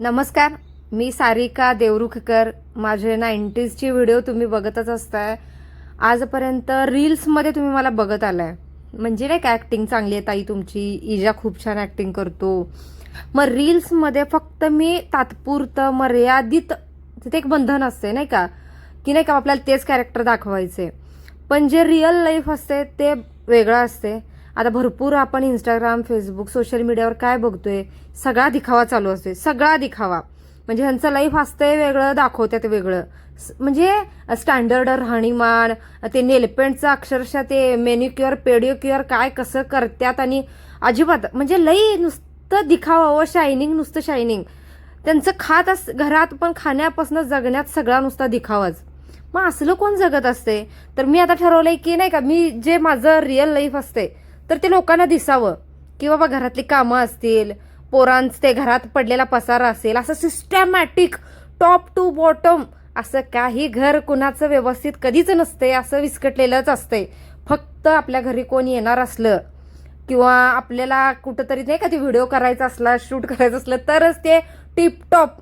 नमस्कार मी सारिका देवरुखकर. माझे नाईंटीजचे व्हिडिओ तुम्ही बघतच असताय. आजपर्यंत रील्समध्ये तुम्ही मला बघत आलाय. म्हणजे नाही का ॲक्टिंग चांगली आहे ताई तुमची. इजा खूप छान ॲक्टिंग करतो. मग रील्समध्ये फक्त मी तात्पुरतं मर्यादित तिथे एक बंधन असते नाही का? की नाही का आपल्याला तेच कॅरेक्टर दाखवायचे पण जे रिअल लाईफ असते ते वेगळं असते आता भरपूर आपण इंस्टाग्राम फेसबुक सोशल मीडियावर काय बघतोय सगळा दिखावा चालू असतोय सगळा दिखावा. म्हणजे ह्यांचं लाईफ असतंय वेगळं दाखवतात वेगळं. म्हणजे स्टँडर्ड राहणीमान ते नेलपेंटचं अक्षरशः ते मेनिक्युअर पेडिक्युअर काय कसं करतात आणि अजिबात म्हणजे लई नुसतं दिखावा व शायनिंग नुसतं शायनिंग त्यांचं खात अस घरात पण खाण्यापासून जगण्यात सगळा नुसता दिखावाच. मग असलं कोण जगत असते तर मी आता ठरवलंय की नाही का मी जे माझं रिअल लाईफ असते तर ते लोकांना दिसावं. की बाबा घरातली कामं असतील पोरांच ते घरात पडलेला पसारा असेल असं सिस्टमॅटिक टॉप टू बॉटम असं काही घर कुणाचं व्यवस्थित कधीच नसते असं विस्कटलेलंच असतंय. फक्त आपल्या घरी कोण येणार असलं किंवा आपल्याला कुठंतरी नाही का ते व्हिडिओ करायचा असला शूट करायचं असलं तरच ते टिपटॉप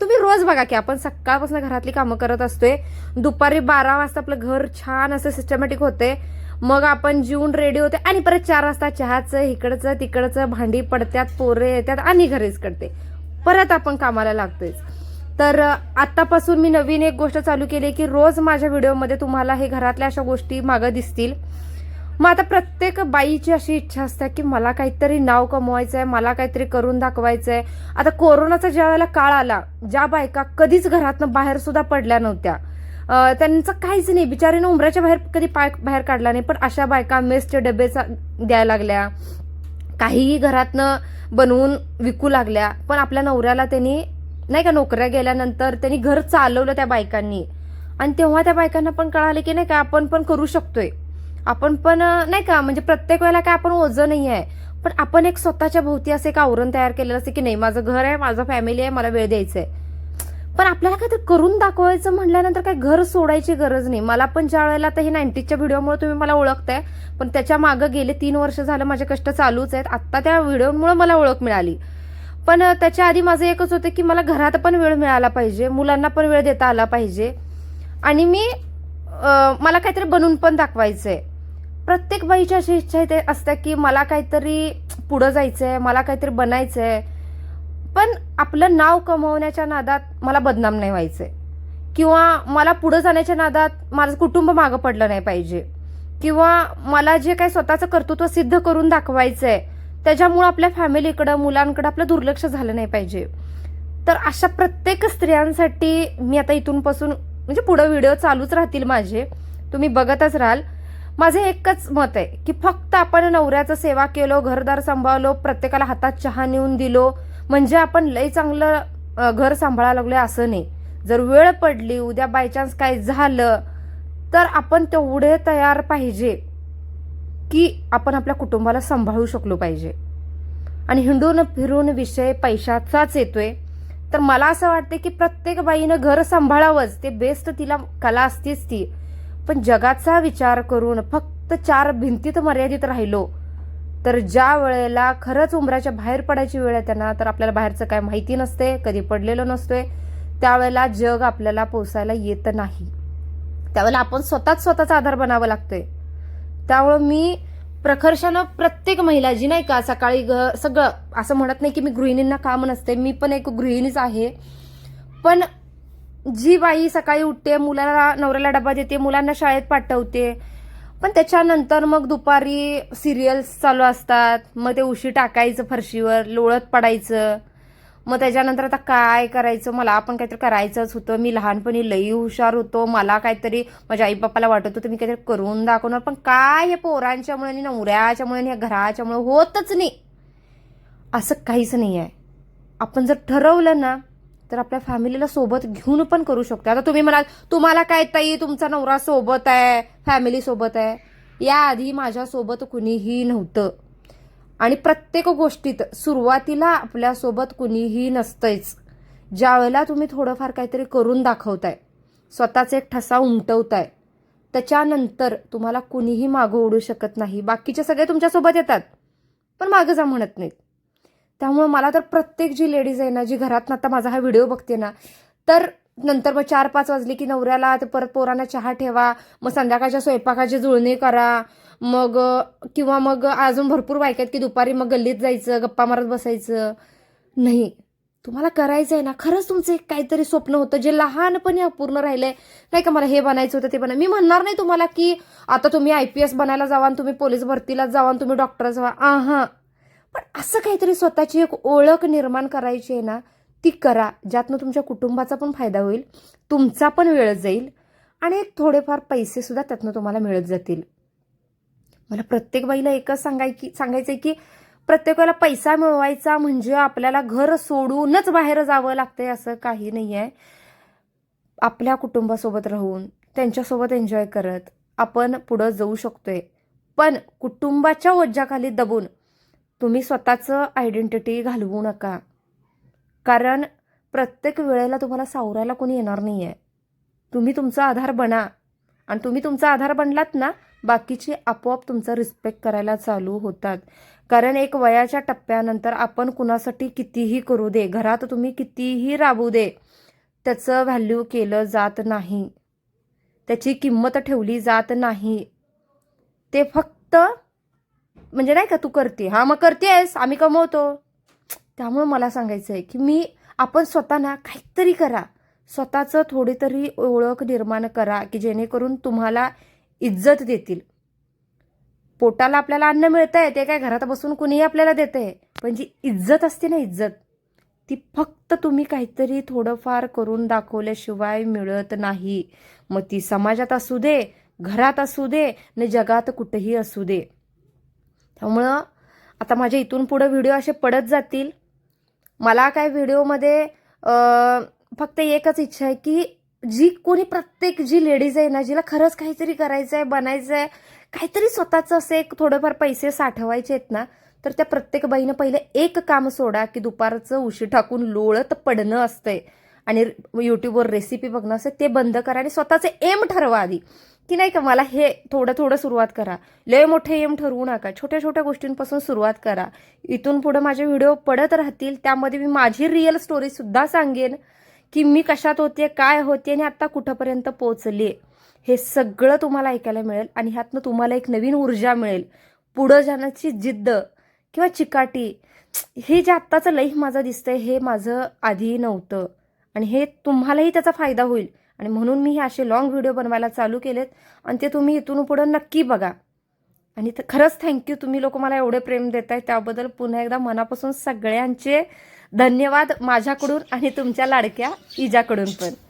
तुम्ही रोज बघा की आपण सकाळपासून घरातली कामं करत असतोय. दुपारी बारा वाजता आपलं घर छान असं सिस्टमॅटिक होते मग आपण जेवून रेडी होते आणि परत चार वाजता चहाचं इकडचं तिकडचं भांडी पडत्यात पोरे येतात आणि घरीच करते. परत आपण कामाला लागतोय तर आत्तापासून मी नवीन एक गोष्ट चालू केली आहे की रोज माझ्या व्हिडिओमध्ये तुम्हाला हे घरातल्या अशा गोष्टी मागं दिसतील. मग आता प्रत्येक बाईची अशी इच्छा असते की मला काहीतरी नाव कमवायचं आहे मला काहीतरी करून दाखवायचं आहे आता कोरोनाचा ज्या वेळेला काळ आला ज्या बायका कधीच घरातनं बाहेर सुद्धा पडल्या नव्हत्या. त्यांचं काहीच नाही. बिचारीनं उमराच्या बाहेर कधी पाय बाहेर काढला नाही पण अशा बायका मेसचे डबे द्यायला लागल्या. काहीही घरातनं बनवून विकू लागल्या पण आपल्या नवऱ्याला त्यांनी नाही का नोकऱ्या गेल्यानंतर त्यांनी घर चालवलं त्या बायकांनी. आणि तेव्हा त्या बायकांना पण कळालं की नाही का आपण पण करू शकतोय. आपण पण नाही का म्हणजे प्रत्येक वेळेला काय आपण ओझं नाही आहे. पण आपण एक स्वतःच्या भोवती असं एक आवरण तयार केलेलं असते की नाही माझं घर आहे माझं फॅमिली आहे मला वेळ द्यायचा आहे पण आपल्याला काहीतरी करून दाखवायचं म्हटल्यानंतर काय घर सोडायची गरज नाही. मला पण ज्या वेळेला आता हे नाईन्टीजच्या व्हिडिओमुळे तुम्ही मला ओळखताय पण त्याच्या मागं गेले तीन वर्ष झालं माझे कष्ट चालूच आहेत. आत्ता त्या व्हिडिओमुळे मला ओळख मिळाली. पण त्याच्या आधी माझं एकच होतं की मला घरात पण वेळ मिळाला पाहिजे मुलांना पण वेळ देता आला पाहिजे. आणि मी मला काहीतरी बनवून पण दाखवायचंय. प्रत्येक बाईच्या अशी इच्छा आहे ते असते की मला काहीतरी पुढं जायचंय मला काहीतरी बनायचंय. पण आपलं नाव कमवण्याच्या नादात मला बदनाम नाही व्हायचंय. किंवा मला पुढं जाण्याच्या नादात माझं कुटुंब मागं पडलं नाही पाहिजे. किंवा मला जे काही स्वतःचं कर्तृत्व सिद्ध करून दाखवायचं आहे त्याच्यामुळं आपल्या फॅमिलीकडं मुलांकडं आपलं दुर्लक्ष झालं नाही पाहिजे. तर अशा प्रत्येक स्त्रियांसाठी मी आता इथूनपासून म्हणजे पुढं व्हिडिओ चालूच राहतील माझे. तुम्ही बघतच राहाल. माझं एकच मत आहे की फक्त आपण नवऱ्याचं सेवा केलो घरदार सांभाळलो प्रत्येकाला हातात चहा नेऊन दिलो म्हणजे आपण लय चांगलं घर सांभाळायला लागलोय असं नाही. जर वेळ पडली उद्या बायचान्स काय झालं तर आपण तेवढे तयार पाहिजे की आपण आपल्या कुटुंबाला सांभाळू शकलो पाहिजे. आणि हिंडून फिरून विषय पैशाचाच येतोय. तर मला असं वाटतं की प्रत्येक बाईनं घर सांभाळावंच. ते बेस्ट तिला कला असतीच ती. पण जगाचा विचार करून फक्त चार भिंतीत मर्यादित राहिलो तर ज्या वेळेला खरंच उंबराच्या बाहेर पडायची वेळ आहे त्यांना तर आपल्याला बाहेरचं काय माहिती नसते कधी पडलेलं नसतोय त्यावेळेला जग आपल्याला पोसायला येत नाही. त्यावेळेला आपण स्वतःच स्वतःचा आधार बनावं लागतोय. त्यामुळं मी प्रखर्षानं प्रत्येक महिला जी नाही का सकाळी ग सगळं असं म्हणत नाही की मी गृहिणींना काम नसते मी पण एक गृहिणीच आहे. पण जी बाई सकाळी उठते मुलाला नवऱ्याला डबा देते मुलांना शाळेत पाठवते पण त्याच्यानंतर मग दुपारी सिरियल्स चालू असतात. मग ते उशी टाकायचं फरशीवर लोळत पडायचं. मग त्याच्यानंतर आता काय करायचं? मला आपण काहीतरी करायचंच होतं. मी लहानपणी लई हुशार होतो. मला काहीतरी माझ्या आई बापाला वाटत होतं मी काहीतरी करून दाखवणार. पण काय हे पोरांच्यामुळे आणि नवऱ्याच्यामुळे आणि घराच्यामुळे होतच नाही. असं काहीच नाही आहे आपण जर ठरवलं ना तर आपल्या फॅमिलीला सोबत घेऊन पण करू शकतो. आता तुम्ही म्हणाल तुम्हाला काय ताई तुमचा नवरा सोबत आहे फॅमिली सोबत आहे. याआधी माझ्यासोबत कुणीही नव्हतं. आणि प्रत्येक गोष्टीत सुरुवातीला आपल्यासोबत कुणीही नसतंच ज्यावेळेला तुम्ही थोडंफार काहीतरी करून दाखवताय स्वतःचा एक ठसा उमटवताय त्याच्यानंतर तुम्हाला कुणीही मागं ओढू शकत नाही. बाकीचे सगळे तुमच्यासोबत येतात पण मागं जा म्हणत नाहीत. त्यामुळे मला तर प्रत्येक जी लेडीज आहे ना जी घरात आता माझा हा व्हिडिओ बघते ना तर नंतर मग चार पाच वाजले की नवऱ्याला ते परत पोरांना चहा ठेवा मग संध्याकाळच्या स्वयंपाकाची जुळणी करा मग किंवा मग अजून भरपूर बायक आहेत की दुपारी मग गल्लीत जायचं गप्पा मारत बसायचं. नाही. तुम्हाला करायचं आहे ना खरंच तुमचं एक काहीतरी स्वप्न होतं जे लहानपणी अपूर्ण राहिलंय. नाही का मला हे बनायचं होतं ते बना मी म्हणणार नाही तुम्हाला की आता तुम्ही आय पी एस बनायला जावा आणि तुम्ही पोलीस भरतीला जावा तुम्ही डॉक्टर जावा हां पण असं काहीतरी स्वतःची एक ओळख निर्माण करायची आहे ना ती करा. ज्यातनं तुमच्या कुटुंबाचा पण फायदा होईल तुमचा पण वेळ जाईल आणि एक थोडेफार पैसेसुद्धा त्यातनं तुम्हाला मिळत जातील. मला प्रत्येक बाईला एकच सांगाय की सांगायचं आहे की प्रत्येकाला पैसा मिळवायचा म्हणजे आपल्याला घर सोडूनच बाहेर जावं लागतंय असं काही नाही आहे आपल्या कुटुंबासोबत राहून त्यांच्यासोबत एन्जॉय करत आपण पुढं जाऊ शकतोय. पण कुटुंबाच्या वज्जाखाली दबून तुम्ही स्वतःचं आयडेंटिटी घालवू नका. कारण प्रत्येक वेळेला तुम्हाला सावरायला कोणी येणार नाही आहे तुम्ही तुमचा आधार बना. आणि तुम्ही तुमचा आधार बनलात ना बाकीचे आपोआप तुमचा रिस्पेक्ट करायला चालू होतात. कारण एक वयाच्या टप्प्यानंतर आपण कुणासाठी कितीही करू दे घरात तुम्ही कितीही राबू दे त्याचं व्हॅल्यू केलं जात नाही. त्याची किंमत ठेवली जात नाही. ते फक्त म्हणजे नाही का तू करते. हा मग करतेस आम्ही कमवतो. त्यामुळे मला सांगायचं आहे की मी आपण स्वतः ना काहीतरी करा. स्वतःचं थोडी तरी ओळख निर्माण करा की जेणेकरून तुम्हाला इज्जत देतील. पोटाला आपल्याला अन्न मिळतंय ते काय घरात बसून कुणीही आपल्याला देतंय. पण जी इज्जत असते ना इज्जत ती फक्त तुम्ही काहीतरी थोडंफार करून दाखवल्याशिवाय मिळत नाही. मग ती समाजात असू दे घरात असू दे न जगात कुठेही असू दे. त्यामुळं आता माझ्या इथून पुढं व्हिडिओ असे पडत जातील. मला काय व्हिडिओमध्ये फक्त एकच इच्छा आहे की जी कोणी प्रत्येक जी लेडीज आहे ना जिला खरंच काहीतरी करायचं आहे बनायचं आहे काहीतरी स्वतःचं असे एक थोडेफार पैसे साठवायचे आहेत ना तर त्या प्रत्येक बाईनं पहिले एक काम सोडा की दुपारचं उशी टाकून लोळत पडणं असतंय. आणि यूट्यूबवर रेसिपी बघणं असते ते बंद करा आणि स्वतःचे एम ठरवा आधी. की नाही का मला हे थोडं थोडं सुरुवात करा. लय मोठे एम ठरवू नका. छोट्या छोट्या गोष्टींपासून सुरुवात करा. इथून पुढे माझे व्हिडिओ पडत राहतील त्यामध्ये मी माझी रिअल स्टोरी सुद्धा सांगेन की मी कशात होते काय होते आणि आता कुठंपर्यंत पोहोचले. हे सगळं तुम्हाला ऐकायला मिळेल आणि ह्यातनं तुम्हाला एक नवीन ऊर्जा मिळेल. पुढं जाण्याची जिद्द किंवा चिकाटी हे जे आत्ताचं लईफ माझं दिसतंय हे माझं आधी नव्हतं. आणि हे तुम्हालाही त्याचा फायदा होईल. आणि म्हणून मी हे असे लॉंग व्हिडिओ बनवायला चालू केलेत. आणि ते तुम्ही इथून पुढं नक्की बघा. आणि तर खरंच थँक्यू तुम्ही लोक मला एवढे प्रेम देताय. त्याबद्दल पुन्हा एकदा मनापासून सगळ्यांचे धन्यवाद माझ्याकडून आणि तुमच्या लाडक्या इजाकडून पण.